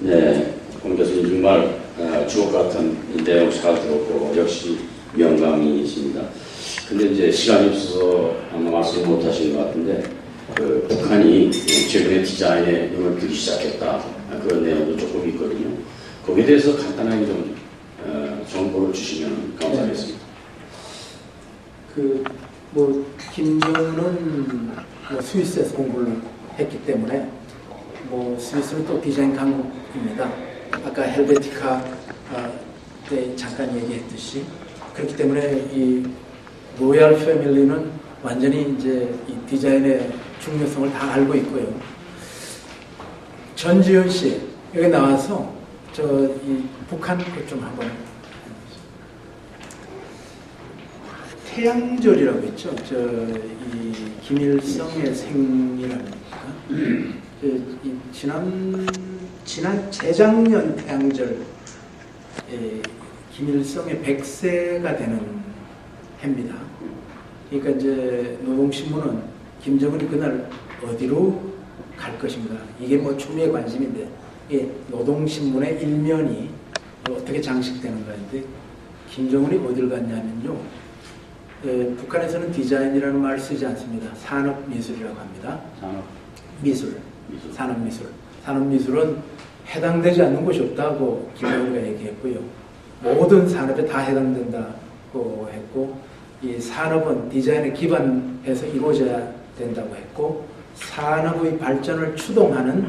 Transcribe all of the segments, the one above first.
네, 공 교수님 정말 어, 주옥 같은 이 내용 잘 들었고 역시 명감이십니다. 근데 이제 시간이 없어서 아마 말씀 못 하신 것 같은데 그 북한이 최근에 디자인에 힘을 들기 시작했다 그런 내용도 조금 있거든요. 거기에 대해서 간단하게 좀 어, 정보를 주시면 감사하겠습니다. 그 뭐 김정은 뭐 스위스에서 공부를 했기 때문에 뭐 스위스는 또 디자인 강국입니다. 아까 헬베티카 아, 때 잠깐 얘기했듯이 그렇기 때문에 이 로얄 패밀리는 완전히 이제 이 디자인의 중요성을 다 알고 있고요. 전지현 씨 여기 나와서 저 이 북한 것좀 한번 태양절이라고 했죠. 저 이 김일성의 생일아닙니까? 그, 이 지난 지난 재작년 태양절 에, 김일성의 100세가 되는 해입니다. 그러니까 이제 노동신문은 김정은이 그날 어디로 갈 것인가 이게 뭐 추미애 관심인데 이 노동신문의 일면이 어떻게 장식되는가인데 김정은이 어딜 갔냐면요. 에, 북한에서는 디자인이라는 말을 쓰지 않습니다. 산업미술이라고 합니다. 산업 미술. 산업미술. 산업미술은 해당되지 않는 곳이 없다고 김정은이가 얘기했고요. 모든 산업에 다 해당된다고 했고, 이 산업은 디자인에 기반해서 이루어져야 된다고 했고, 산업의 발전을 추동하는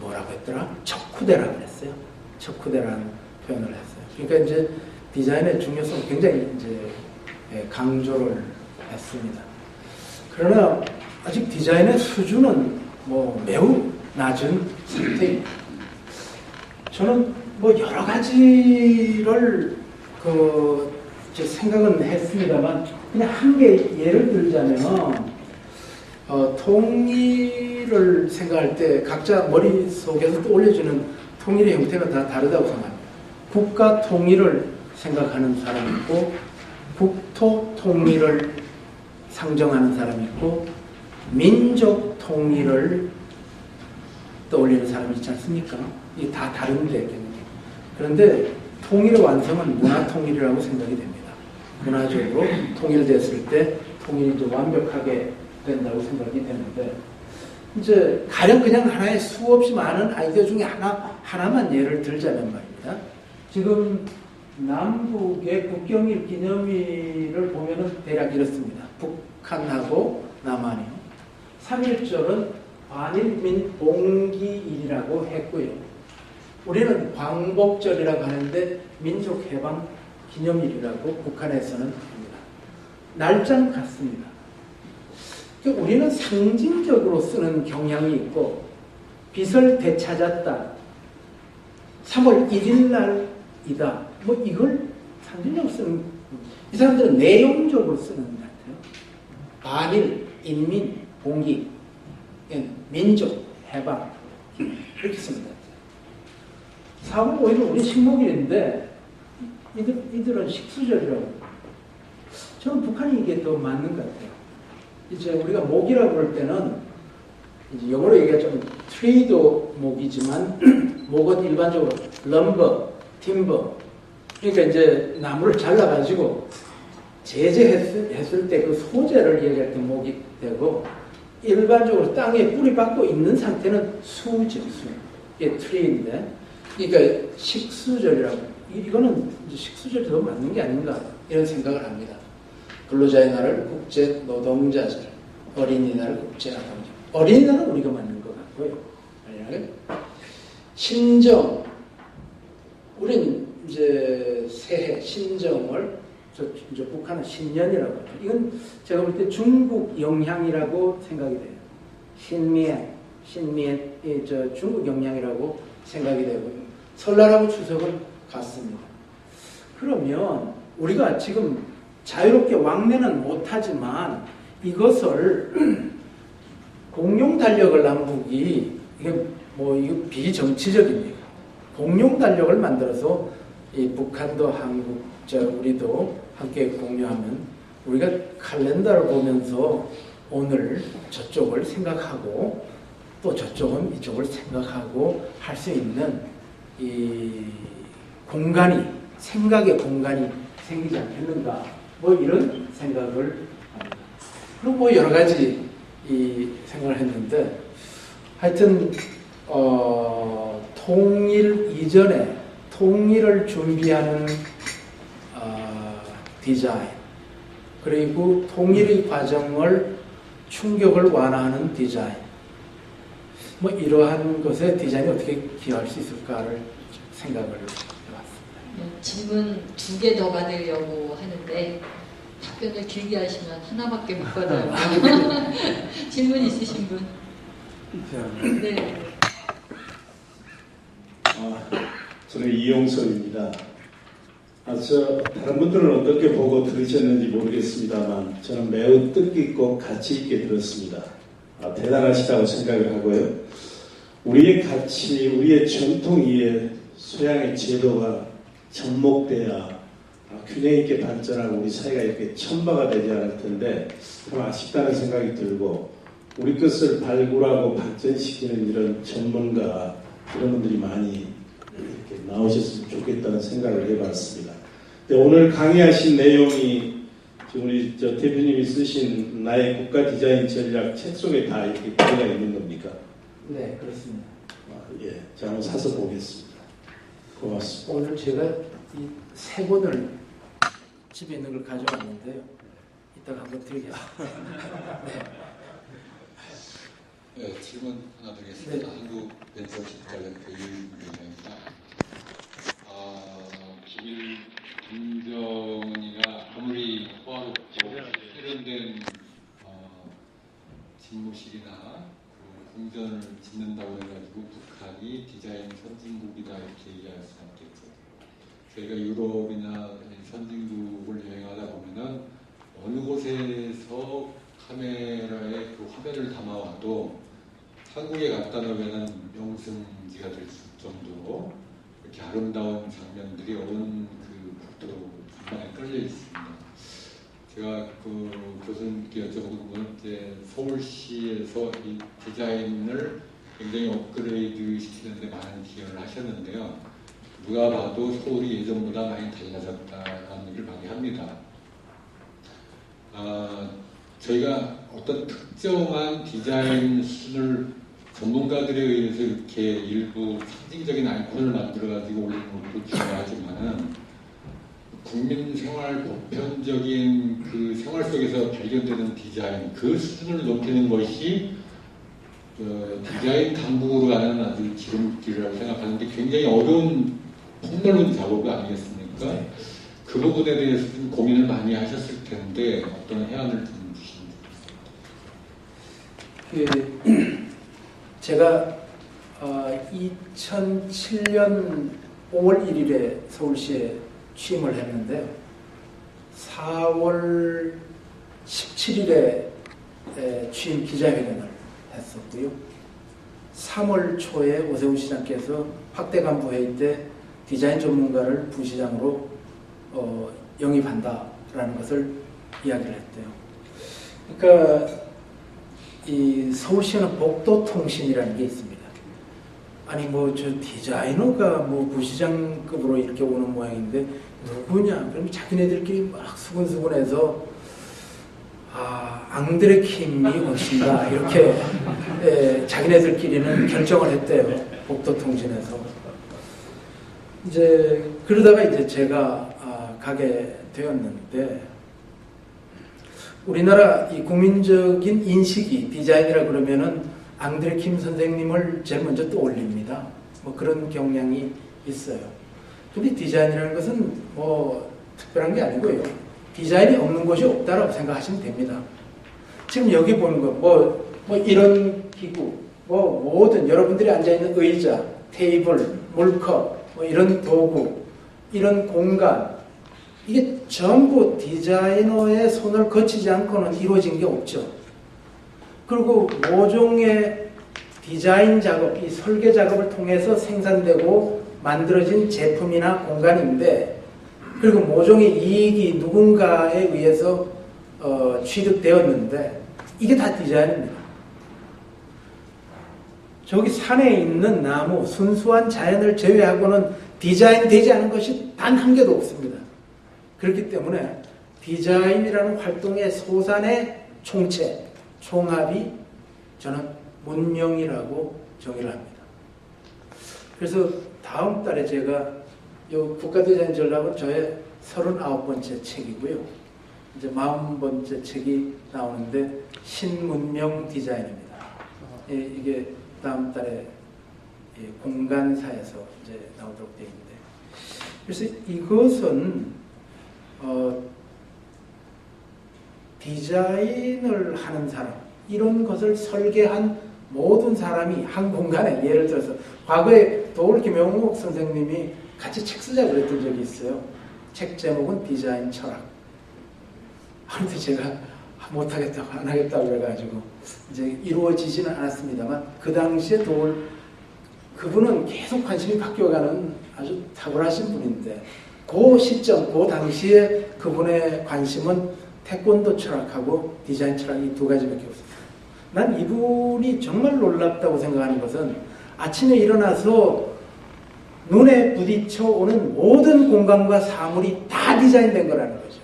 뭐라고 했더라? 척후대라고 했어요. 척후대라는 표현을 했어요. 그러니까 이제 디자인의 중요성 굉장히 이제 예, 강조를 했습니다. 그러나 아직 디자인의 수준은 뭐 매우 낮은 상태입니다. 저는 뭐 여러 가지를 그 생각은 했습니다만 그냥 한 개 예를 들자면 어, 통일을 생각할 때 각자 머릿속에서 떠올려주는 통일의 형태가 다 다르다고 생각합니다. 국가 통일을 생각하는 사람이 있고 국토 통일을 상정하는 사람이 있고 민족 통일을 떠올리는 사람이 있지 않습니까? 이게 다 다른데 그런데 통일의 완성은 문화 통일이라고 생각이 됩니다. 문화적으로 통일됐을 때 이제 완벽하게 된다고 생각이 되는데 이제 가령 그냥 하나의 수없이 많은 아이디어 중에 하나 하나만 예를 들자면 말입니다. 지금 남북의 국경일 기념일을 보면은 대략 이렇습니다. 북한하고 남한이요. 3.1절은 반일민 봉기일이라고 했고요. 우리는 광복절이라고 하는데 민족해방 기념일이라고 북한에서는 합니다. 날짜는 같습니다. 그러니까 우리는 상징적으로 쓰는 경향이 있고 빛을 되찾았다. 3월 1일 날이다. 뭐 이걸 상징적으로 쓰는 이 사람들은 내용적으로 쓰는 것 같아요. 반일, 인민, 예, 민족, 해방 이렇게 씁니다. 4월 5일은 우리 식목일인데 이들, 이들은 식수절이라고 저는 북한이 이게 더 맞는 것 같아요. 이제 우리가 목이라고 그럴 때는 이제 영어로 얘기하자면 트레이도 목이지만 목은 일반적으로 럼버, 팀버 그러니까 이제 나무를 잘라가지고 제재했을 때 그 소재를 얘기할 때 목이 되고 일반적으로 땅에 뿌리 박고 있는 상태는 수죠, 수. 이게 트레인데 그러니까 식수절이라고 이- 이거는 식수절이 더 맞는 게 아닌가 이런 생각을 합니다. 근로자의 날을 국제 노동자절, 어린이날을 국제 아동절. 어린이날은 우리가 맞는 것 같고요. 만약에 신정, 우리는 이제 새해 신정을 저 이제 북한은 신년이라고 하죠. 이건 제가 볼 때 중국 영향이라고 생각이 돼요. 신미엔, 신미엔, 이저 중국 영향이라고 생각이 되고 설날하고 추석은 같습니다. 그러면 우리가 지금 자유롭게 왕래는 못하지만 이것을 공룡 달력을 남북이 이게 뭐 이거 비정치적입니다. 공룡 달력을 만들어서 이 북한도 한국 저 우리도 함께 공유하면 우리가 칼렌더를 보면서 오늘 저쪽을 생각하고 또 저쪽은 이쪽을 생각하고 할 수 있는 이 공간이 생각의 공간이 생기지 않겠는가 뭐 이런 생각을 합니다. 그리고 뭐 여러 가지 이 생각을 했는데 하여튼 어, 통일 이전에 통일을 준비하는 어, 디자인 그리고 통일의 과정을 충격을 완화하는 디자인 뭐 이러한 것에 디자인이 어떻게 기여할 수 있을까를 생각을 해봤습니다. 네, 질문 두 개 더 받으려고 하는데 답변을 길게 하시면 하나밖에 못 받아요. 질문 있으신 분? 네. 아, 저는 이용섭입니다. 아, 저 다른 분들은 어떻게 보고 들으셨는지 모르겠습니다만 저는 매우 뜻깊고 가치 있게 들었습니다. 아, 대단하시다고 생각을 하고요. 우리의 가치, 우리의 전통 이에 소양의 제도가 접목돼야 아, 균형 있게 발전하고 우리 사회가 이렇게 천바가 되지 않을 텐데 참 아쉽다는 생각이 들고 우리 것을 발굴하고 발전시키는 이런 전문가 이런 분들이 많이 나오셨으면 좋겠다는 생각을 해봤습니다. 근데 오늘 강의하신 내용이 지금 우리 저 대표님이 쓰신 나의 국가 디자인 전략 책 속에 다 이렇게 들어가 있는 겁니까? 네, 그렇습니다. 아, 예, 제가 한번 사서 보겠습니다. 고맙습니다. 오늘 제가 이 세 권을 집에 있는 걸 가져왔는데요. 이따가 한번 드리겠습니다. 네, 질문 하나 드리겠습니다. 네. 한국 벤처식자연회 유인위원입니다. 아, 김일 김정은이가 아무리 호화롭고 세련된 어, 집무실이나 그 궁전을 짓는다고 해가지고 북한이 디자인 선진국이다 이렇게 얘기할 수는 없겠죠. 저희가 유럽이나 선진국을 여행하다 보면은 어느 곳에서 카메라에 그 화면을 담아와도 한국에 갖다 놓으면 명승지가 될 정도로 이렇게 아름다운 장면들이 온 그 국도 중간에 깔려 있습니다. 제가 그 교수님께 여쭤보는 건 이제 서울시에서 이 디자인을 굉장히 업그레이드 시키는데 많은 기여를 하셨는데요. 누가 봐도 서울이 예전보다 많이 달라졌다는 얘기를 많이 합니다. 아, 저희가 어떤 특정한 디자인 수준을 전문가들에 의해서 이렇게 일부 상징적인 아이콘을 만들어가지고 올리는 것도 중요하지만은 국민 생활 보편적인 그 생활 속에서 발견되는 디자인 그 수준을 높이는 것이 어, 디자인 당국으로 가는 아주 지름길이라고 생각하는데 굉장히 어려운 폭넓은 작업 아니겠습니까? 네. 그 부분에 대해서 좀 고민을 많이 하셨을 텐데 어떤 해안을 좀 주시면 그 제가 어, 2007년 5월 1일에 서울시에 취임을 했는데요. 4월 17일에 취임 기자회견을 했었고요. 3월 초에 오세훈 시장께서 확대 간부 회의 때 디자인 전문가를 부시장으로 어, 영입한다라는 것을 이야기를 했대요. 그러니까 이 서울시는 복도통신이라는 게 있습니다. 아니 뭐 저 디자이너가 뭐 부시장급으로 이렇게 오는 모양인데 누구냐? 그럼 자기네들끼리 막 수근수근해서 아 앙드레 킴이 오신다 이렇게 예, 자기네들끼리는 결정을 했대요. 복도 통신에서 이제 그러다가 이제 제가 아, 가게 되었는데 우리나라 이 국민적인 인식이 디자인이라 그러면은 앙드레 킴 선생님을 제일 먼저 떠올립니다. 뭐 그런 경향이 있어요. 근데 디자인이라는 것은 뭐 특별한 게 아니고요. 디자인이 없는 곳이 없다라고 생각하시면 됩니다. 지금 여기 보는 거, 뭐, 뭐 이런 기구, 뭐 모든 여러분들이 앉아있는 의자, 테이블, 물컵, 뭐 이런 도구, 이런 공간, 이게 전부 디자이너의 손을 거치지 않고는 이루어진 게 없죠. 그리고 모종의 디자인 작업, 이 설계 작업을 통해서 생산되고 만들어진 제품이나 공간인데, 그리고 모종의 이익이 누군가에 의해서 어, 취득되었는데, 이게 다 디자인입니다. 저기 산에 있는 나무, 순수한 자연을 제외하고는 디자인되지 않은 것이 단 한 개도 없습니다. 그렇기 때문에 디자인이라는 활동의 소산의 총체, 총합이 저는 문명이라고 정의를 합니다. 그래서 다음 달에 제가 이 국가디자인 전략은 저의 39번째 책이고요. 이제 40번째 책이 나오는데 신문명 디자인입니다. 예, 이게 다음 달에 예, 공간사에서 이제 나오도록 되어 있는데 그래서 이것은 어, 디자인을 하는 사람 이런 것을 설계한 모든 사람이 한 공간에 예를 들어서 과거에 도울 김영욱 선생님이 같이 책 쓰자 그랬던 적이 있어요. 책 제목은 디자인 철학. 아무튼 제가 못하겠다고 안 하겠다고 그래가지고 이제 이루어지지는 않았습니다만 그 당시에 도울 그분은 계속 관심이 바뀌어가는 아주 탁월하신 분인데 그 시점, 그 당시에 그분의 관심은 태권도 철학하고 디자인 철학 이 두 가지밖에 없었어요. 난 이분이 정말 놀랍다고 생각하는 것은 아침에 일어나서 눈에 부딪혀 오는 모든 공간과 사물이 다 디자인된 거라는 거죠.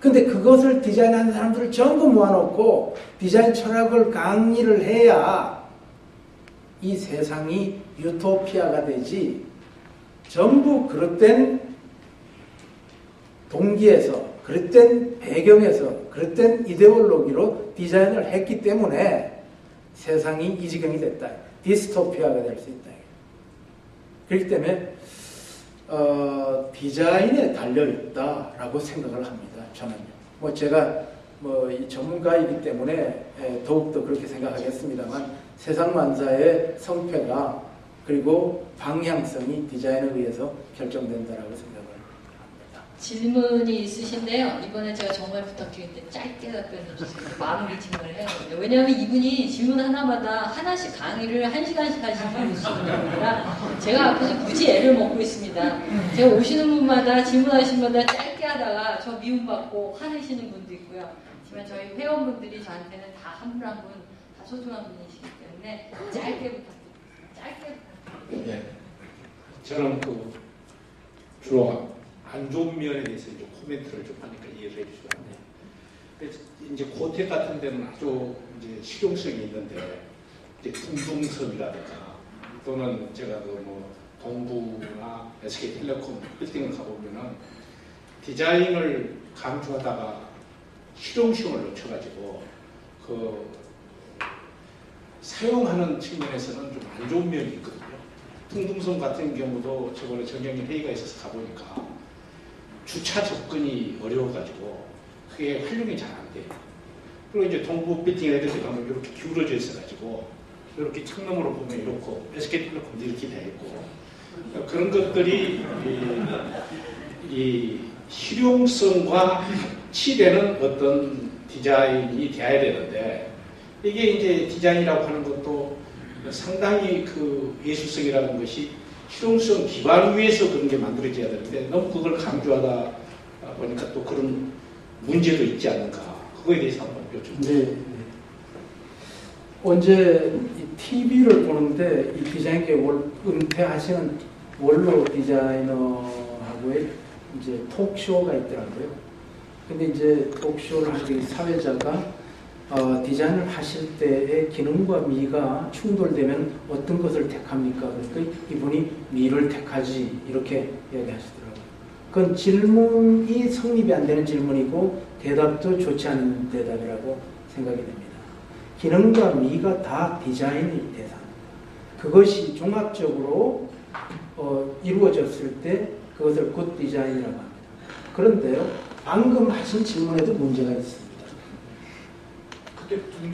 근데 그것을 디자인하는 사람들을 전부 모아놓고 디자인 철학을 강의를 해야 이 세상이 유토피아가 되지 전부 그릇된 동기에서 그릇된 배경에서 그릇된 이데올로기로 디자인을 했기 때문에 세상이 이 지경이 됐다. 디스토피아가 될 수 있다. 그렇기 때문에 어, 디자인에 달려 있다라고 생각을 합니다. 저는요. 뭐 제가 뭐이 전문가이기 때문에 에, 더욱더 그렇게 생각하겠습니다만 세상 만사의 성패가 그리고 방향성이 디자인에 의해서 결정된다라고 생각을 합니다. 질문이 있으신데요. 이번에 제가 정말 부탁드리는데 짧게 답변해 주세요. 마무리 질문을 해야 됩니다. 왜냐하면 이분이 질문 하나마다 하나씩 강의를 한 시간씩 하시는 분이시니까 제가 앞에서 굳이 애를 먹고 있습니다. 제가 오시는 분마다 질문하신 분마다 짧게 하다가 저 미움받고 화내시는 분도 있고요. 하지만 저희 회원분들이 저한테는 다 한 분 한 분 다 소중한 분이시기 때문에 짧게 부탁드립니다. 짧게 부탁드립니다. 예. 저는 그 주로 안 좋은 면에 대해서 이제 코멘트를 좀 하니까 이해를 해주시거든요. 그래서 이제 고택 같은 데는 아주 이제 실용성이 있는데 이제 둥둥섬이라든가 또는 제가 그뭐 동부나 SK텔레콤 빌딩을 가보면은 디자인을 강조하다가 실용성을 놓쳐가지고 그 사용하는 측면에서는 좀 안 좋은 면이 있거든요. 둥둥섬 같은 경우도 저번에 정경련 회의가 있어서 가보니까 주차 접근이 어려워가지고 그게 활용이 잘 안 돼요. 그리고 이제 동부 빌딩 애들 때 가면 이렇게 기울어져 있어가지고 이렇게 창문으로 보면 이렇고 SK텔레콤도 이렇게 돼 있고 그런 것들이 이, 이 실용성과 합치되는 어떤 디자인이 돼야 되는데 이게 이제 디자인이라고 하는 것도 상당히 그 예술성이라는 것이 실용성 기반 위에서 그런 게 만들어져야 되는데 너무 그걸 강조하다 보니까 또 그런 문제도 있지 않는가 그거에 대해서 한번. 네. 네. 언제 TV를 보는데 이 디자인계 월, 은퇴하시는 원로 디자이너하고의 이제 톡쇼가 있더라고요. 근데 이제 톡쇼를 하기 사회자가 어, 디자인을 하실 때의 기능과 미가 충돌되면 어떤 것을 택합니까? 그러니까 이분이 미를 택하지 이렇게 이야기하시더라고요. 그건 질문이 성립이 안 되는 질문이고 대답도 좋지 않은 대답이라고 생각이 됩니다. 기능과 미가 다 디자인의 대상. 그것이 종합적으로 어, 이루어졌을 때 그것을 굿 디자인이라고 합니다. 그런데요, 방금 하신 질문에도 문제가 있습니다.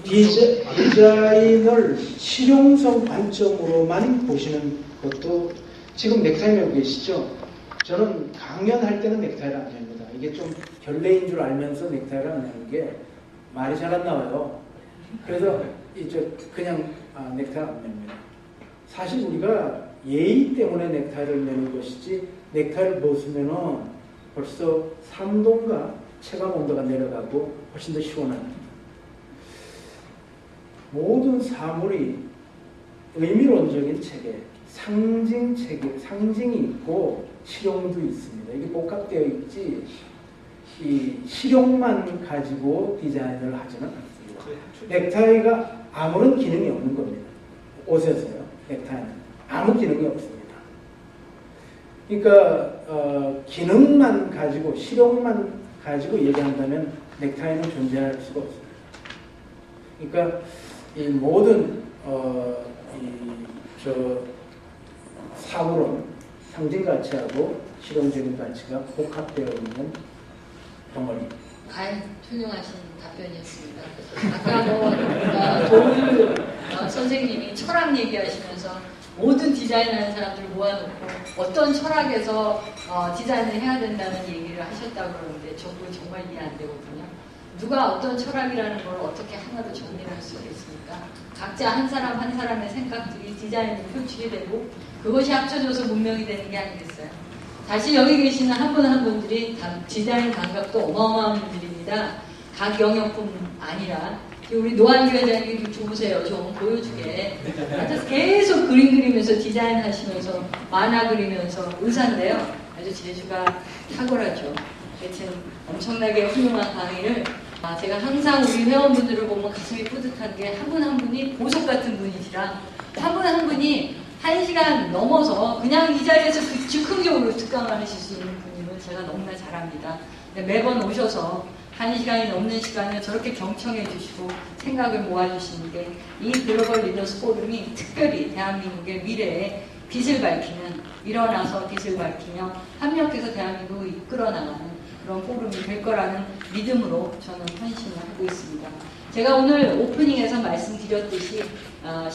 디자, 디자인을 실용성 관점으로만 보시는 것도 지금 넥타이 메고 계시죠? 저는 강연할 때는 넥타이를 안 맵니다. 이게 좀 결례인 줄 알면서 넥타이를 안 매는 게 말이 잘 안 나와요. 그래서 이제 그냥 아, 넥타이 안 맵니다. 사실 우리가 예의 때문에 넥타이를 매는 것이지 넥타이를 벗으면은 벌써 3도인가 체감 온도가 내려가고 훨씬 더 시원합니다. 모든 사물이 의미론적인 체계, 상징 체계, 상징이 있고 실용도 있습니다. 이게 복합되어 있지 이 실용만 가지고 디자인을 하지는 않습니다. 넥타이가 아무런 기능이 없는 겁니다. 옷에서요. 넥타이는 아무 기능이 없습니다. 그러니까 어, 기능만 가지고 실용만 가지고 얘기한다면 넥타이는 존재할 수가 없습니다. 그러니까 이 모든 어, 이저 사물은 상징 가치하고 실용적인 가치가 복합되어 있는 덩어리. 아이, 훌륭하신 답변이었습니다. 아까 뭐, 어, 도울 어, 선생님이 철학 얘기하시면서 모든 디자인하는 사람들 모아놓고 어떤 철학에서 어, 디자인을 해야 된다는 얘기를 하셨다고 그러는데 저도 정말 이해 안 되거든요. 누가 어떤 철학이라는 걸 어떻게 하나로 정리를 할 수가 있습니까? 각자 한 사람 한 사람의 생각들이 디자인으로 표출이 되고 그것이 합쳐져서 문명이 되는 게 아니겠어요? 다시 여기 계시는 한 분한 분들이 다 디자인 감각도 어마어마한 분들입니다. 각 영역뿐 아니라 우리 노한규 회장님 좀 보세요. 좀 보여주게. 계속 그림 그리면서 디자인 하시면서 만화 그리면서 의사인데요. 아주 재주가 탁월하죠. 하여튼 엄청나게 훌륭한 강의를 아, 제가 항상 우리 회원분들을 보면 가슴이 뿌듯한 게 한 분한 분이 보석 같은 분이시라 한분한 분이 한 시간 넘어서 그냥 이 자리에서 그 즉흥적으로 특강을 하실 수 있는 분임을 제가 너무나 잘합니다. 매번 오셔서 한 시간이 넘는 시간을 저렇게 경청해 주시고 생각을 모아주시는 게 이 글로벌 리더스 포럼이 특별히 대한민국의 미래에 빛을 밝히는 일어나서 빛을 밝히며 협력해서 대한민국을 이끌어 나가는 그런 포럼이 될 거라는 믿음으로 저는 헌신을 하고 있습니다. 제가 오늘 오프닝에서 말씀드렸듯이 어,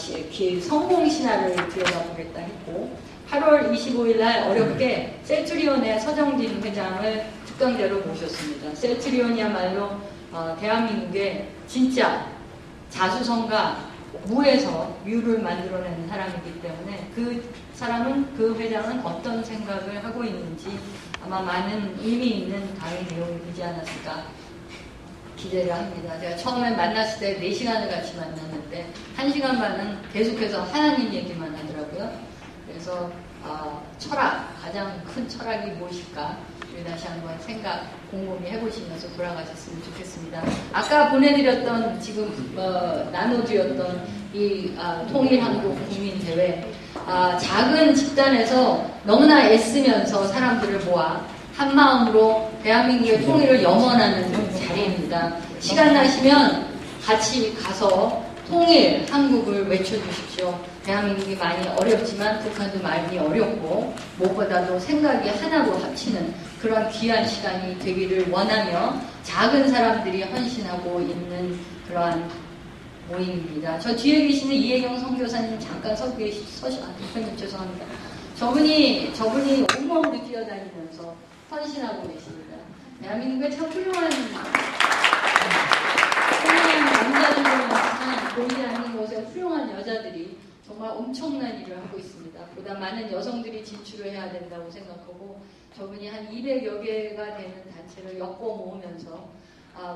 성공 신화를 들여다보겠다 했고 8월 25일 날 어렵게 셀트리온의 서정진 회장을 특강자로 모셨습니다. 셀트리온이야말로 어, 대한민국의 진짜 자수성가 무에서 뮤를 만들어내는 사람이기 때문에 그 사람은 그 회장은 어떤 생각을 하고 있는지 아마 많은 의미 있는 강의 내용이 되지 않았을까 기대를 합니다. 제가 처음에 만났을 때 4시간을 같이 만났는데 1시간 반은 계속해서 하나님 얘기만 하더라고요. 그래서 아, 철학, 가장 큰 철학이 무엇일까? 우리 다시 한번 생각 곰곰이 해보시면서 돌아가셨으면 좋겠습니다. 아까 보내드렸던 지금 어, 나눠드렸던 이 아, 통일한국 국민대회 아, 작은 집단에서 너무나 애쓰면서 사람들을 모아 한 마음으로 대한민국의 통일을 염원하는 자리입니다. 시간 나시면 같이 가서 통일 한국을 외쳐주십시오. 대한민국이 많이 어렵지만 북한도 많이 어렵고 무엇보다도 생각이 하나로 합치는 그런 귀한 시간이 되기를 원하며 작은 사람들이 헌신하고 있는 그러한 모임입니다. 저 뒤에 계시는 이혜경 선교사님 잠깐 서 계시, 서시, 아, 대표님 죄송합니다. 저분이, 저분이 온몸으로 뛰어다니면서 헌신하고 계십니다. 대한민국에 참 훌륭한, 훌륭한 남자들만 보이지 않는 곳에 훌륭한 여자들이 정말 엄청난 일을 하고 있습니다. 보다 많은 여성들이 진출을 해야 된다고 생각하고 저분이 한 200여 개가 되는 단체를 엮어 모으면서 아,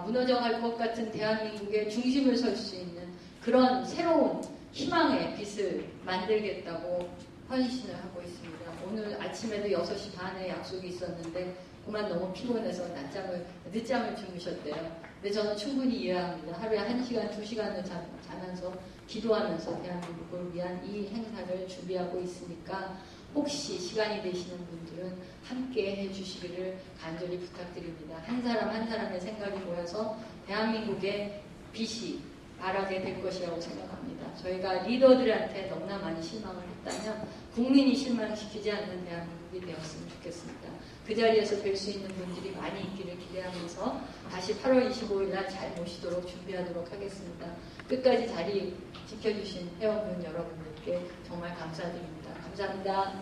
무너져갈 것 같은 대한민국의 중심을 설 수 있는 그런 새로운 희망의 빛을 만들겠다고 헌신을 하고 있습니다. 오늘 아침에도 6시 반에 약속이 있었는데 그만 너무 피곤해서 낮잠을, 늦잠을 주무셨대요. 근데 저는 충분히 이해합니다. 하루에 1시간, 2시간을 자, 자면서 기도하면서 대한민국을 위한 이 행사를 준비하고 있으니까 혹시 시간이 되시는 분들은 함께 해주시기를 간절히 부탁드립니다. 한 사람 한 사람의 생각이 모여서 대한민국의 빛이 바라게 될 것이라고 생각합니다. 저희가 리더들한테 너무나 많이 실망을 했다면 국민이 실망시키지 않는 대한민국이 되었으면 좋겠습니다. 그 자리에서 뵐수 있는 분들이 많이 있기를 기대하면서 다시 8월 25일 날 잘 모시도록 준비하도록 하겠습니다. 끝까지 자리 지켜주신 회원분 여러분들께 정말 감사드립니다. 감사합니다.